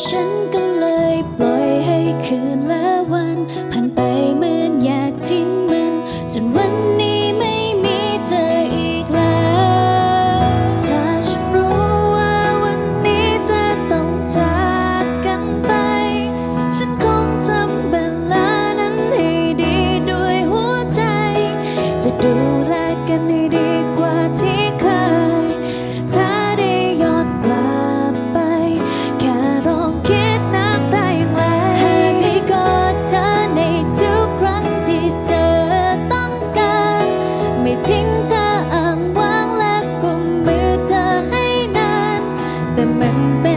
ฉันก็เลยปล่อยให้คืนและวันผ่านไปเหมือนอยากทิ้งมัน จนวันนี้ไม่มีเธออีกแล้ว ถ้าฉันรู้ว่าวันนี้เธอต้องจากกันไป ฉันคงทำเวลานั้นให้ดีด้วยหัวใจ จะดูแลกันให้ดีกว่าที่ constantemente.